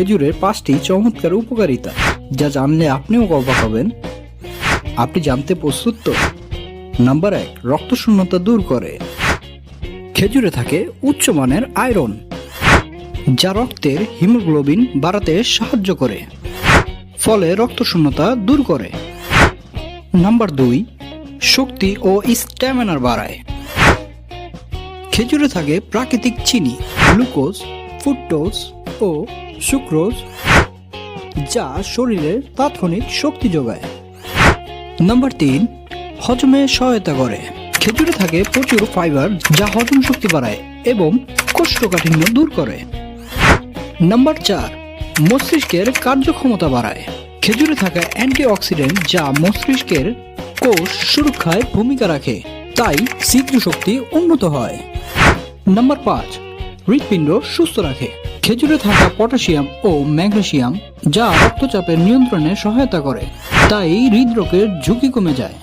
খেজুরের পাঁচটি চমৎকার উপকারিতা, যা জানলে আপনিও অবাক হবেন। আপনি জানতে প্রস্তুত তো? নাম্বার এক, রক্তশূন্যতা দূর করে। খেজুরে থাকে উচ্চমানের আয়রন, যা রক্তের হিমোগ্লোবিন বাড়াতে সাহায্য করে, ফলে রক্তশূন্যতা দূর করে। নাম্বার দুই, শক্তি ও স্ট্যামিনার বাড়ায়। খেজুরে থাকে প্রাকৃতিক চিনি, গ্লুকোজ ফুটটোজ ও সুক্রোজ যা শরীরের তাৎক্ষণিক শক্তি যোগায়। নাম্বার তিন, হজমে সহায়তা করে। খেজুরে থাকে প্রচুর ফাইবার, যা হজম শক্তি বাড়ায় এবং কোষ্ঠকাঠিন্য দূর করে। নাম্বার চার, মস্তিষ্কের কার্যক্ষমতা বাড়ায়। খেজুরে থাকা অ্যান্টিঅক্সিডেন্ট, যা মস্তিষ্কের কোষ সুরক্ষায় ভূমিকা রাখে, তাই স্মৃতিশক্তি উন্নত হয়। নাম্বার পাঁচ, হৃৎপিণ্ড সুস্থ রাখে। খেজুরে থাকা পটাশিয়াম ও ম্যাগনেশিয়াম যা রক্তচাপের নিয়ন্ত্রণে সহায়তা করে। তাই হৃদরোগের ঝুঁকি কমে যায়।